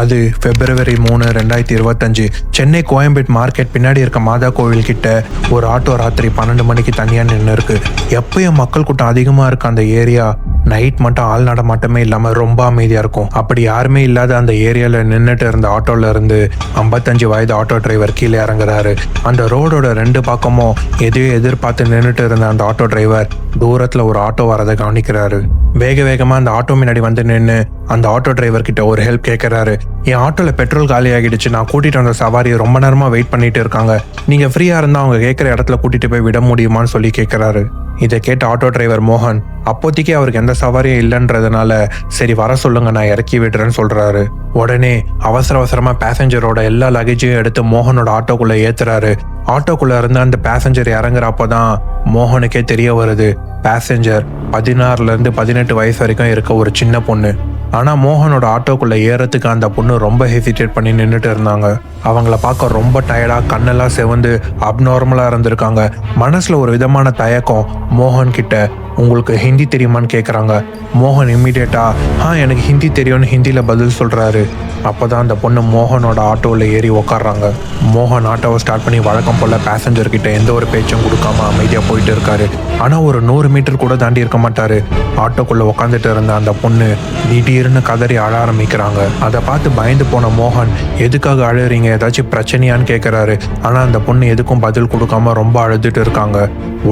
அது பிப்ரவரி மூணு ரெண்டாயிரத்தி இருபத்தஞ்சு. சென்னை கோயம்பேட் மார்க்கெட் பின்னாடி இருக்க மாதா கோவில் கிட்ட ஒரு ஆட்டோ ராத்திரி பன்னெண்டு மணிக்கு தனியாக நின்று இருக்கு எப்பயும் மக்கள் கூட்டம் அதிகமாக இருக்க அந்த ஏரியா. நைட் மட்டும் ஆள் நடமாட்டமே இல்லாமல் ரொம்ப அமைதியாக இருக்கும். அப்படி யாருமே இல்லாத அந்த ஏரியாவில் நின்றுட்டு இருந்த ஆட்டோல இருந்து ஐம்பத்தஞ்சு வயது ஆட்டோ டிரைவர் கீழே இறங்குறாரு. அந்த ரோடோட ரெண்டு பக்கமும் எதையோ எதிர்பார்த்து நின்றுட்டு இருந்த அந்த ஆட்டோ டிரைவர் தூரத்தில் ஒரு ஆட்டோ வரதை கவனிக்கிறாரு. வேக வேகமாக அந்த ஆட்டோ முன்னாடி வந்து நின்று அந்த ஆட்டோ டிரைவர் கிட்ட ஒரு ஹெல்ப் கேட்குறாரு என் ஆட்டோவில் பெட்ரோல் காலி ஆகிடுச்சு. நான் கூட்டிட்டு வந்த சவாரியை ரொம்ப நேரமாக வெயிட் பண்ணிட்டு இருக்காங்க. நீங்கள் ஃப்ரீயாக இருந்தால் அவங்க கேட்குற இடத்துல கூட்டிட்டு போய் விட முடியுமான்னு சொல்லி கேட்குறாரு இதை கேட்ட ஆட்டோ டிரைவர் மோகன் அப்போதைக்கு அவருக்கு எந்த சவாரியும் இல்லைன்றதுனால சரி வர சொல்லுங்க நான் இறக்கி விடுறேன்னு சொல்றாரு. உடனே அவசர அவசரமா பேசஞ்சரோட எல்லா லகேஜையும் எடுத்து மோகனோட ஆட்டோக்குள்ள ஏத்துறாரு. ஆட்டோக்குள்ள இருந்து அந்த பேசஞ்சர் இறங்குறப்பதான் மோகனுக்கே தெரிய வருது. பேசஞ்சர் பதினாறுல இருந்து பதினெட்டு வயசு வரைக்கும் இருக்க ஒரு சின்ன பொண்ணு. ஆனால் மோகனோட ஆட்டோக்குள்ளே ஏறத்துக்கு அந்த பொண்ணு ரொம்ப ஹெசிடேட் பண்ணி நின்றுட்டு இருந்தாங்க. அவங்கள பார்க்க ரொம்ப டயர்டாக கண்ணெல்லாம் செவந்து அப்நார்மலாக இருந்திருக்காங்க. மனசில் ஒரு விதமான தயக்கம் மோகன் கிட்ட உங்களுக்கு ஹிந்தி தெரியுமான்னு கேட்குறாங்க மோகன் இம்மிடியேட்டாக ஆ எனக்கு ஹிந்தி தெரியும்னு ஹிந்தியில் பதில் சொல்கிறாரு அப்போ தான் அந்த பொண்ணு மோகனோட ஆட்டோவில் ஏறி உக்காடுறாங்க மோகன் ஆட்டோவை ஸ்டார்ட் பண்ணி வழக்கம் போல் பேசஞ்சர்கிட்ட எந்த ஒரு பேச்சும் கொடுக்காம அமைதியாக போயிட்டு இருக்காரு. ஆனால் ஒரு நூறு மீட்டர் கூட தாண்டி இருக்க மாட்டாரு. ஆட்டோக்குள்ளே உட்காந்துட்டு இருந்த அந்த பொண்ணு திடீர்னு கதறி அழ ஆரம்பிக்கிறாங்க. அதை பார்த்து பயந்து போன மோகன் எதுக்காக அழுறீங்க? ஏதாச்சும் பிரச்சனையான்னு கேட்குறாரு ஆனால் அந்த பொண்ணு எதுக்கும் பதில் கொடுக்காம ரொம்ப அழுதுட்டு இருக்காங்க.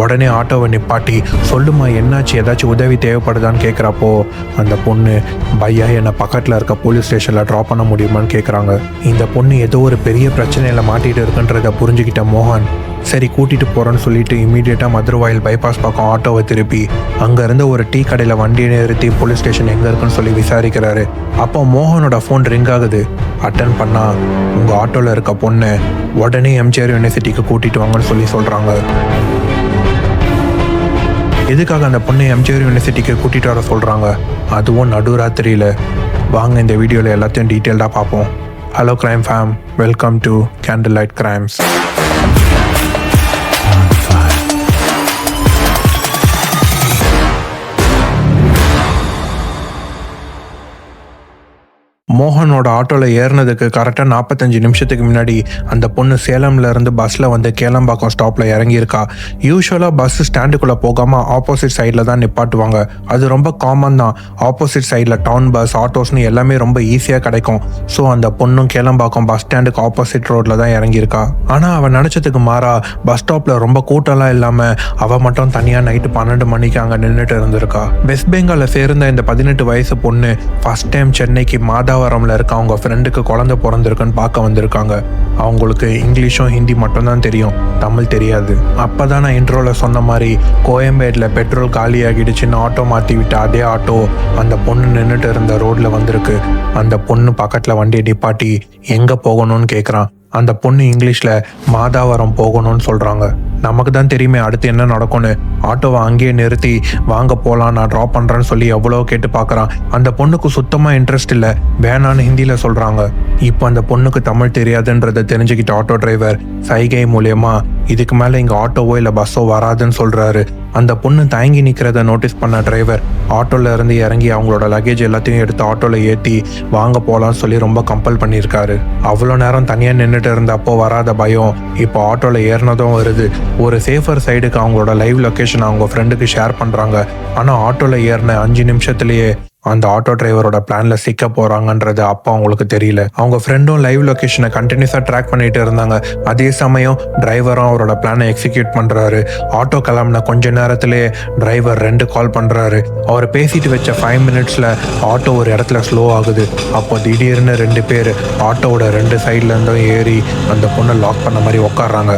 உடனே ஆட்டோவை நிப்பாட்டி சொல்லுமா என்னாச்சு? ஏதாச்சும் உதவி தேவைப்படுதான்னு கேட்குறப்போ அந்த பொண்ணு பையா என்னை பக்கத்தில் இருக்க போலீஸ் ஸ்டேஷனில் ட்ராப் பண்ண முடியுமான்னு கேட்குறாங்க இந்த பொண்ணு ஏதோ ஒரு பெரிய பிரச்சனையில் மாட்டிகிட்டு இருக்குன்றத புரிஞ்சுக்கிட்ட மோகன் சரி கூட்டிட்டு போறேன்னு சொல்லிட்டு இமீடியட்டா மதுரவாயில் பைபாஸ் பக்கம் ஆட்டோவை திருப்பி அங்கேருந்து ஒரு டீ கடையில வண்டியை நிறுத்தி போலீஸ் ஸ்டேஷன் எங்க இருக்குன்னு சொல்லி விசாரிக்கிறாரு. அப்போ மோகனோட ஃபோன் ரிங் ஆகுது. அட்டன் பண்ணா உங்க ஆட்டோல இருக்க பொண்ணு உடனே எம்ஜிஆர் யூனிவர்சிட்டிக்கு கூட்டிட்டு வாங்கன்னு சொல்லி சொல்றாங்க. எதுக்காக அந்த பொண்ணை எம்ஜிஆர் யூனிவர்சிட்டிக்கு கூட்டிகிட்டு வர சொல்கிறாங்க அதுவும் நடுராத்திரியில். வாங்க இந்த வீடியோவில் எல்லாத்தையும் டீட்டெயில்டாக பார்ப்போம். Hello crime fame welcome to candle light crimes மோகனோட ஆட்டோவில் ஏறினதுக்கு கரெக்டாக நாற்பத்தஞ்சு நிமிஷத்துக்கு முன்னாடி அந்த பொண்ணு சேலம்ல இருந்து பஸ்ஸில் வந்து கேளம்பாக்கம் ஸ்டாப்பில் இறங்கியிருக்கா. யூஸ்வலாக பஸ் ஸ்டாண்டுக்குள்ளே போகாமல் ஆப்போசிட் சைடில் தான் நிப்பாட்டுவாங்க. அது ரொம்ப காமன் தான். ஆப்போசிட் சைடில் டவுன் பஸ் ஆட்டோஸ்னு எல்லாமே ரொம்ப ஈஸியாக கிடைக்கும். ஸோ அந்த பொண்ணும் கேளம்பாக்கம் பஸ் ஸ்டாண்டுக்கு ஆப்போசிட் ரோட்டில் தான் இறங்கியிருக்கா. ஆனால் அவன் நினச்சதுக்கு மாறா பஸ் ஸ்டாப்பில் ரொம்ப கூட்டம்லாம் இல்லாமல் அவள் மட்டும் தனியாக நைட்டு பன்னெண்டு மணிக்கு அங்கே நின்றுட்டு இருந்திருக்கா. வெஸ்ட் பெங்காலில் சேர்ந்த இந்த பதினெட்டு வயசு பொண்ணு ஃபர்ஸ்ட் டைம் சென்னைக்கு மாதாவரம்ல இருக்க அவங்க ஃப்ரெண்டுக்கு குழந்தை பிறந்திருக்குன்னு பார்க்க வந்திருக்காங்க. அவங்களுக்கு இங்கிலீஷும் ஹிந்தி மட்டும்தான் தெரியும். தமிழ் தெரியாது. அப்பதான் நான் இன்ட்ரோல சொன்ன மாதிரி கோயம்பேடுல பெட்ரோல் காலியாகிடுச்சுன்னு ஆட்டோ மாத்தி விட்ட அதே ஆட்டோ அந்த பொண்ணு நின்றுட்டு இருந்த ரோட்ல வந்திருக்கு. அந்த பொண்ணு பக்கத்துல வண்டியை நிப்பாட்டி எங்க போகணும்னு கேக்குறான். அந்த பொண்ணு இங்கிலீஷ்ல மாதாவரம் போகணும்னு சொல்றாங்க. நமக்கு தான் தெரியுமே அடுத்து என்ன நடக்கும்னு. ஆட்டோவை அங்கேயே நிறுத்தி வாங்க போகலாம் நான் ட்ராப் பண்ணுறேன்னு சொல்லி எவ்வளோ கேட்டு பார்க்குறான். அந்த பொண்ணுக்கு சுத்தமாக இன்ட்ரெஸ்ட் இல்லை. வேணான்னு ஹிந்தியில் சொல்கிறாங்க இப்போ அந்த பொண்ணுக்கு தமிழ் தெரியாதுன்றதை தெரிஞ்சுக்கிட்ட ஆட்டோ டிரைவர் சைகை மூலயமா இதுக்கு மேலே இங்கே ஆட்டோவோ இல்லை பஸ்ஸோ வராதுன்னு சொல்கிறாரு அந்த பொண்ணு தயங்கி நிற்கிறத நோட்டீஸ் பண்ண டிரைவர் ஆட்டோல இருந்து இறங்கி அவங்களோட லக்கேஜ் எல்லாத்தையும் எடுத்து ஆட்டோவில் ஏற்றி வாங்க போகலான்னு சொல்லி ரொம்ப கம்பல் பண்ணியிருக்காரு. அவ்வளோ நேரம் தனியாக நின்றுட்டு இருந்தப்போ வராத பயம். இப்போ ஆட்டோவில் ஏறினதும் வருது. ஒரு சேஃபர் சைடுக்கு அவங்களோட லைவ் லொக்கேஷன் அவங்க ஃப்ரெண்டுக்கு ஷேர் பண்ணுறாங்க ஆனால் ஆட்டோவில் ஏறின அஞ்சு நிமிஷத்துலேயே அந்த ஆட்டோ டிரைவரோட பிளான்ல சிக்க போறாங்கன்றது அப்போ அவங்களுக்கு தெரியல. அவங்க ஃப்ரெண்டும் லைவ் லொகேஷனை கண்டினியூஸா ட்ராக் பண்ணிட்டு இருந்தாங்க. அதே சமயம் டிரைவரும் அவரோட பிளானை எக்ஸிக்யூட் பண்றாரு. ஆட்டோ கிளம்புன கொஞ்ச நேரத்திலே டிரைவர் ரெண்டு கால் பண்றாரு. அவர் பேசிட்டு வச்ச ஃபைவ் மினிட்ஸ்ல ஆட்டோ ஒரு இடத்துல ஸ்லோ ஆகுது. அப்போ திடீர்னு ரெண்டு பேர் ஆட்டோவோட ரெண்டு சைட்ல இருந்தும் ஏறி அந்த பொண்ணை லாக் பண்ண மாதிரி உட்காடுறாங்க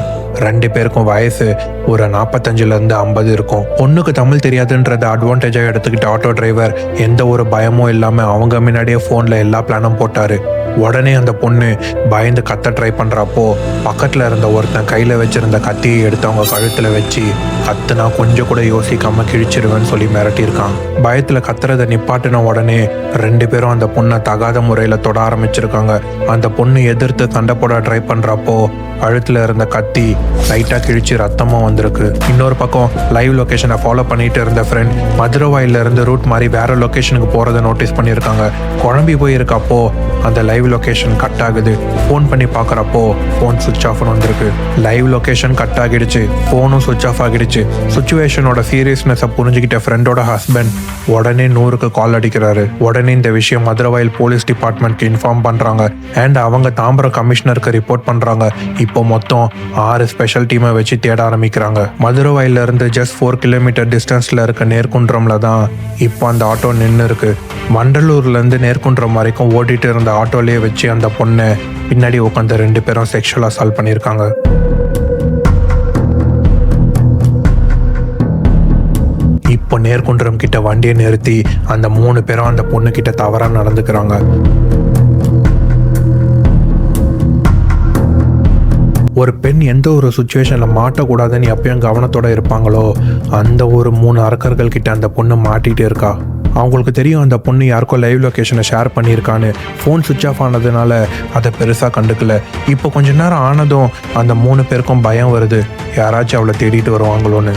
ரெண்டு பேருக்கும் வயசு ஒரு நாற்பத்தஞ்சுல இருந்து ஐம்பது இருக்கும். பொண்ணுக்கு தமிழ் தெரியாதுன்றத அட்வான்டேஜாக எடுத்துக்கிட்ட ஆட்டோ டிரைவர் எந்த ஒரு பயமும் இல்லாமல் அவங்க முன்னாடியே ஃபோனில் எல்லா பிளானும் போட்டார். உடனே அந்த பொண்ணு பயந்து கத்த ட்ரை பண்ணுறப்போ பக்கத்தில் இருந்த ஒருத்தன் கையில் வச்சிருந்த கத்தியை எடுத்து அவங்க கழுத்தில் வச்சு கத்துனா கொஞ்சம் கூட யோசிக்காமல் கிழிச்சிருவேன்னு சொல்லி மிரட்டியிருக்கான். பயத்தில் கத்துறத நிப்பாட்டின உடனே ரெண்டு பேரும் அந்த பொண்ணை தகாத முறையில் தொட ஆரம்பிச்சிருக்காங்க. அந்த பொண்ணு எதிர்த்து சண்டை போட ட்ரை பண்ணுறப்போ கழுத்துல இருந்த கத்தி லைட்டா கிழிச்சு ரத்தமும் வந்திருக்கு. இன்னொரு பக்கம் லைவ் லொகேஷனை ஃபாலோ பண்ணிட்டு இருந்த ஃப்ரெண்ட் மதுரவாயில இருந்து ரூட் மாதிரி வேற லொகேஷனுக்கு போகிறத நோட்டீஸ் பண்ணியிருக்காங்க. குழம்பி போயிருக்கப்போ அந்த லைவ் லொகேஷன் கட் ஆகுது. ஃபோன் பண்ணி பார்க்குறப்போ ஃபோன் சுவிச் ஆஃப்னு வந்திருக்கு. லைவ் லொகேஷன் கட் ஆகிடுச்சு. ஃபோனும் சுவிச் ஆஃப் ஆகிடுச்சு. சுச்சுவேஷனோட சீரியஸ்னஸை புரிஞ்சுக்கிட்ட ஃப்ரெண்டோட ஹஸ்பண்ட் உடனே நூறுக்கு கால் அடிக்கிறாரு. உடனே இந்த விஷயம் மதுரவாயில் போலீஸ் டிபார்ட்மெண்ட்க்கு இன்ஃபார்ம் பண்ணுறாங்க அண்ட் அவங்க தாம்பரம் கமிஷனருக்கு ரிப்போர்ட் பண்றாங்க. இப்போ மொத்தம் ஆறு ஸ்பெஷல் டீமை வச்சு தேட ஆரம்பிக்கிறாங்க. மதுரவாயில இருந்து ஜஸ்ட் ஃபோர் கிலோமீட்டர் டிஸ்டன்ஸ்ல இருக்க நேர்குன்றம்ல தான் இப்போ அந்த ஆட்டோ நின்று இருக்கு. வண்டலூர்ல இருந்து நேர்குன்றம் வரைக்கும் ஓடிட்டு இருந்த ஆட்டோலயே வச்சு அந்த பொண்ணை பின்னாடி உட்காந்து ரெண்டு பேரும் செக்ஷுவல் அசால்ட் பண்ணியிருக்காங்க. இப்போ நேர்குன்றம் கிட்ட வண்டியை நிறுத்தி அந்த மூணு பேரும் அந்த பொண்ணு கிட்ட தவறா நடந்துக்கிறாங்க. ஒரு பெண் எந்த ஒரு சுச்சுவேஷனில் மாட்டக்கூடாதுன்னு எப்பயும் கவனத்தோட இருப்பாங்களோ அந்த ஒரு மூணு அரக்கர்கள் கிட்ட அந்த பொண்ணு மாட்டிகிட்டே இருக்கா? அவங்களுக்கு தெரியும் அந்த பொண்ணு யாருக்கோ லைவ் லொக்கேஷனை ஷேர் பண்ணியிருக்கான்னு. ஃபோன் சுவிட்ச் ஆஃப் ஆனதுனால அதை பெருசாக கண்டுக்கல. இப்போ கொஞ்ச நேரம் ஆனதும் அந்த மூணு பேருக்கும் பயம் வருது. யாராச்சும் அவளை தேடிட்டு வருவாங்களோன்னு.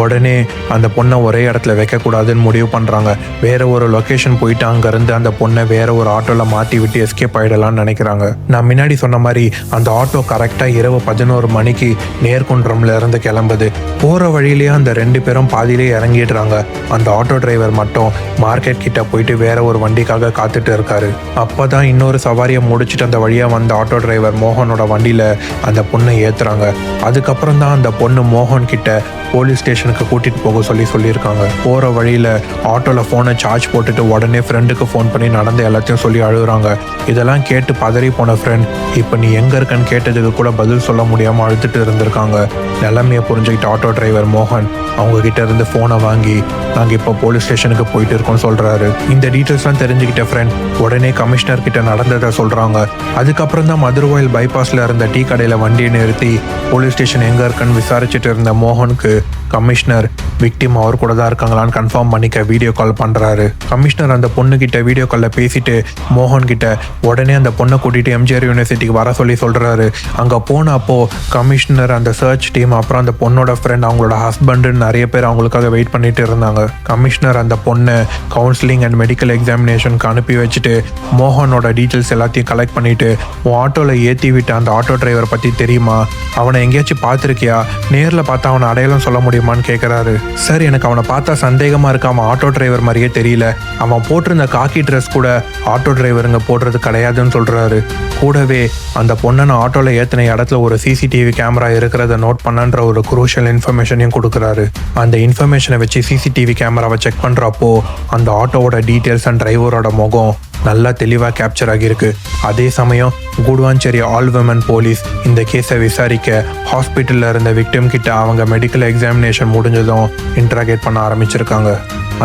உடனே அந்த பொண்ணை ஒரே இடத்துல வைக்கக்கூடாதுன்னு முடிவு பண்ணுறாங்க வேற ஒரு லொக்கேஷன் போயிட்டு அங்கேருந்து அந்த பொண்ணை வேற ஒரு ஆட்டோவில் மாட்டி விட்டு எஸ்கேப் ஆகிடலாம்னு நினைக்கிறாங்க. நான் முன்னாடி சொன்ன மாதிரி அந்த ஆட்டோ கரெக்டாக இரவு பதினோரு மணிக்கு நேர்குன்றம்ல இருந்து கிளம்புது. போகிற வழியிலேயே அந்த ரெண்டு பேரும் பாதியிலே இறங்கிடுறாங்க. அந்த ஆட்டோ டிரைவர் மட்டும் மார்க்கெட் கிட்ட போயிட்டு வேற ஒரு வண்டிக்காக காத்துட்டு இருக்காரு. அப்பதான் இன்னொரு சவாரியை முடிச்சுட்டு அந்த வழியாக வந்த ஆட்டோ டிரைவர் மோகனோட வண்டியில் அந்த பொண்ணை ஏற்றுறாங்க அதுக்கப்புறம் தான் அந்த பொண்ணு மோகன் கிட்ட போலீஸ் ஸ்டேஷனுக்கு கூட்டிகிட்டு போக சொல்லி சொல்லியிருக்காங்க. போகிற வழியில் ஆட்டோவில் ஃபோனை சார்ஜ் போட்டுட்டு உடனே ஃப்ரெண்டுக்கு ஃபோன் பண்ணி நடந்த எல்லாத்தையும் சொல்லி அழுகுறாங்க. இதெல்லாம் கேட்டு பதறி போன ஃப்ரெண்ட் இப்போ நீ எங்கே இருக்கன்னு கேட்டதுக்கு கூட பதில் சொல்ல முடியாமல் அழுதுட்டு இருந்திருக்காங்க. நிலைமையை புரிஞ்சுக்கிட்ட ஆட்டோ டிரைவர் மோகன் அவங்ககிட்ட இருந்து ஃபோனை வாங்கி நாங்கள் இப்போ போலீஸ் ஸ்டேஷனுக்கு போயிட்டு இருக்கோம் சொல்கிறாரு இந்த டீட்டெயில்ஸ்லாம் தெரிஞ்சுக்கிட்ட ஃப்ரெண்ட் உடனே கமிஷனர் கிட்ட நடந்ததை சொல்கிறாங்க அதுக்கப்புறம் தான் மதுரவாயில் பைபாஸில் இருந்த டீ கடையில் வண்டியை நிறுத்தி போலீஸ் ஸ்டேஷன் எங்கே இருக்குன்னு விசாரிச்சுட்டு இருந்த மோகனுக்கு கமிஷனர் விக்டிம் அவர் கூட தான் இருக்காங்களான்னு கன்ஃபார்ம் பண்ணிக்க வீடியோ கால் பண்ணுறாரு கமிஷனர் அந்த பொண்ணுக்கிட்ட வீடியோ காலில் பேசிட்டு மோகன் கிட்ட உடனே அந்த பொண்ணை கூட்டிகிட்டு எம்ஜிஆர் யூனிவர்சிட்டிக்கு வர சொல்லி சொல்கிறாரு அங்கே போன அப்போ கமிஷனர் அந்த சர்ச் டீம் அப்புறம் அந்த பொண்ணோட ஃப்ரெண்ட் அவங்களோட ஹஸ்பண்டுன்னு நிறைய பேர் அவங்களுக்காக வெயிட் பண்ணிட்டு இருந்தாங்க. கமிஷனர் அந்த பொண்ணை கவுன்சிலிங் அண்ட் மெடிக்கல் எக்ஸாமினேஷனுக்கு அனுப்பி வச்சுட்டு மோகனோட டீட்டெயில்ஸ் எல்லாத்தையும் கலெக்ட் பண்ணிட்டு உன் ஆட்டோவில் ஏற்றி விட்ட அந்த ஆட்டோ டிரைவர் பற்றி தெரியுமா? அவனை எங்கேயாச்சும் பார்த்துருக்கியா? நேரில் பார்த்தா அவனை அடையாளம் சொல்ல முடியுமான்னு கேட்குறாரு சார் எனக்கு அவனை பார்த்தா சந்தேகமாக இருக்க அவன் ஆட்டோ டிரைவர் மாதிரியே தெரியல. அவன் போட்டிருந்த காக்கி ட்ரெஸ் கூட ஆட்டோ டிரைவருங்க போடுறது கிடையாதுன்னு சொல்கிறாரு கூடவே அந்த பொண்ணை நான் ஆட்டோவில் ஏற்றின இடத்துல ஒரு சிசிடிவி கேமரா இருக்கிறத நோட் பண்ணன்ற ஒரு குரூஷியல் இன்ஃபர்மேஷனையும் கொடுக்குறாரு. அந்த இன்ஃபர்மேஷனை வச்சு சிசிடிவி கேமராவை செக் பண்ணுறப்போ அந்த ஆட்டோவோட டீட்டெயில்ஸ் அண்ட் டிரைவரோட முகம் நல்லா தெளிவாக கேப்சர் ஆகியிருக்கு. அதே சமயம் குடுவாஞ்சேரி ஆல் விமன் போலீஸ் இந்த கேஸை விசாரிக்க ஹாஸ்பிட்டலில் இருந்த விக்டிம் கிட்ட அவங்க மெடிக்கல் எக்ஸாமினேஷன் முடிஞ்சதும் இன்ட்ராகேட் பண்ண ஆரம்பிச்சிருக்காங்க.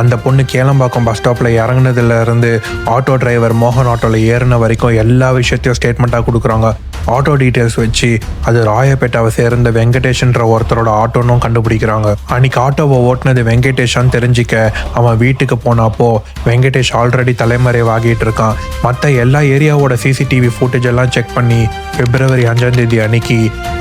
அந்த பொண்ணு கேளம்பாக்கம் பஸ் ஸ்டாப்பில் இறங்குனதுலருந்து ஆட்டோ டிரைவர் மோகன் ஆட்டோவில் ஏறின வரைக்கும் எல்லா விஷயத்தையும் ஸ்டேட்மெண்ட்டாக கொடுக்குறாங்க. ஆட்டோ டீட்டெயில்ஸ் வச்சு அது ராயப்பேட்டாவை சேர்ந்த வெங்கடேஷ்ன்ற ஒருத்தரோட ஆட்டோனும் கண்டுபிடிக்கிறாங்க. அன்னைக்கு ஆட்டோவை ஓட்டுனது வெங்கடேஷான்னு தெரிஞ்சிக்க அவன் வீட்டுக்கு போனப்போ வெங்கடேஷ் ஆல்ரெடி தலைமறைவாகிட்டு இருக்கான். மற்ற எல்லா ஏரியாவோட சிசிடிவி ஃபுட்டேஜ் எல்லாம் செக் பண்ணி பிப்ரவரி அஞ்சாம் தேதி அன்னைக்கு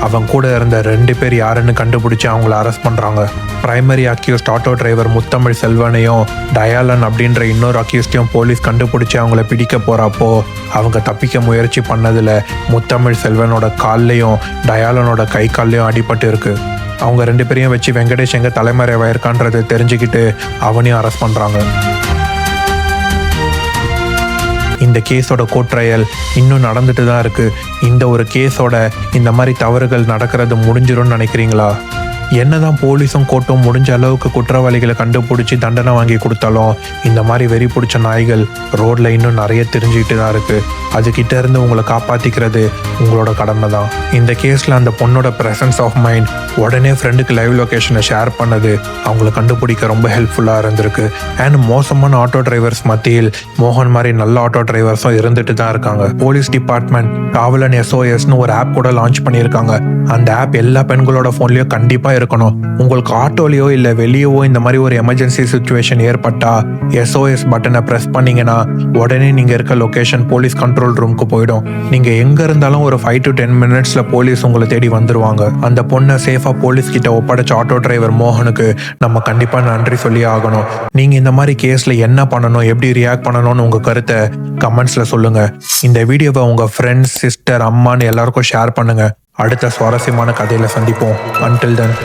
அவன் கூட இருந்த ரெண்டு பேர் யாருன்னு கண்டுபிடிச்சு அவங்கள அரெஸ்ட் பண்ணுறாங்க primary accused auto driver Muthamizh செல்வனையும் டயாலன் அப்படின்ற இன்னொரு அக்யூஸ்டையும் போலீஸ் கண்டுபிடிச்சு அவங்கள பிடிக்க போறப்போ அவங்க தப்பிக்க முயற்சி பண்ணதுல முத்தமிழ் செல்வனோட கால்லையும் டயாலனோட கை கால்லையும் அடிபட்டு இருக்கு. அவங்க ரெண்டு பேரையும் வச்சு வெங்கடேஷ் எங்க தலைமறைவாயிருக்கான்றதை தெரிஞ்சுக்கிட்டு அவனையும் அரெஸ்ட் பண்றாங்க. இந்த கேஸோட கோர்ட் ட்ரையல் இன்னும் நடந்துட்டு தான் இருக்கு. இந்த ஒரு கேஸோட இந்த மாதிரி தவறுகள் நடக்கிறது முடிஞ்சிரும்னு நினைக்கிறீங்களா? என்னதான் போலீஸும் கோட்டும் முடிஞ்ச அளவுக்கு குற்றவாளிகளை கண்டுபிடிச்சி தண்டனை வாங்கி கொடுத்தாலும் இந்த மாதிரி வெறி பிடிச்ச நாய்கள் ரோட்ல இன்னும் நிறைய தெரிஞ்சுக்கிட்டு தான் இருக்கு. அதுகிட்ட இருந்து உங்களை காப்பாத்திக்கிறது உங்களோட கடமை தான். இந்த கேஸ்ல அந்த பொண்ணோட பிரசன்ஸ் ஆஃப் மைண்ட் உடனே ஃப்ரெண்டுக்கு லைவ் லொகேஷனை ஷேர் பண்ணது அவங்கள கண்டுபிடிக்க ரொம்ப ஹெல்ப்ஃபுல்லா இருந்திருக்கு. அண்ட் மோசமான ஆட்டோ டிரைவர்ஸ் மத்தியில் மோகன் மாதிரி நல்ல ஆட்டோ டிரைவர்ஸும் இருந்துட்டு தான் இருக்காங்க. போலீஸ் டிபார்ட்மெண்ட் காவலன் எஸ்ஓஎஸ்னு ஒரு ஆப் கூட லான்ச் பண்ணியிருக்காங்க. அந்த ஆப் எல்லா பெண்களோட ஃபோன்லயும் கவனமாக இருக்கணும். உங்களுக்கு ஆட்டோலையோ இல்லை வெளியவோ இந்த மாதிரி ஒரு எமர்ஜென்சி சுச்சுவேஷன் ஏற்பட்டா எஸ்ஓஎஸ் பட்டனை ப்ரெஸ் பண்ணீங்கன்னா உடனே நீங்கள் இருக்க லொக்கேஷன் போலீஸ் கண்ட்ரோல் ரூமுக்கு போயிடும். நீங்கள் எங்கே இருந்தாலும் ஒரு ஃபைவ் டு டென் மினிட்ஸில் போலீஸ் உங்களை தேடி வந்துருவாங்க. அந்த பொண்ணை சேஃபாக போலீஸ் கிட்ட ஒப்படைச்ச ஆட்டோ டிரைவர் மோகனுக்கு நம்ம கண்டிப்பாக நன்றி சொல்லி ஆகணும். நீங்கள் இந்த மாதிரி கேஸில் என்ன பண்ணணும் எப்படி ரியாக்ட் பண்ணணும்னு உங்கள் கருத்தை கமெண்ட்ஸில் சொல்லுங்கள் இந்த வீடியோவை உங்கள் ஃப்ரெண்ட்ஸ் சிஸ்டர் அம்மான்னு எல்லாருக்கும் ஷேர் பண்ணுங்கள் அடுத்த சுவாரஸ்யமான கதையில சந்திப்போம். Until then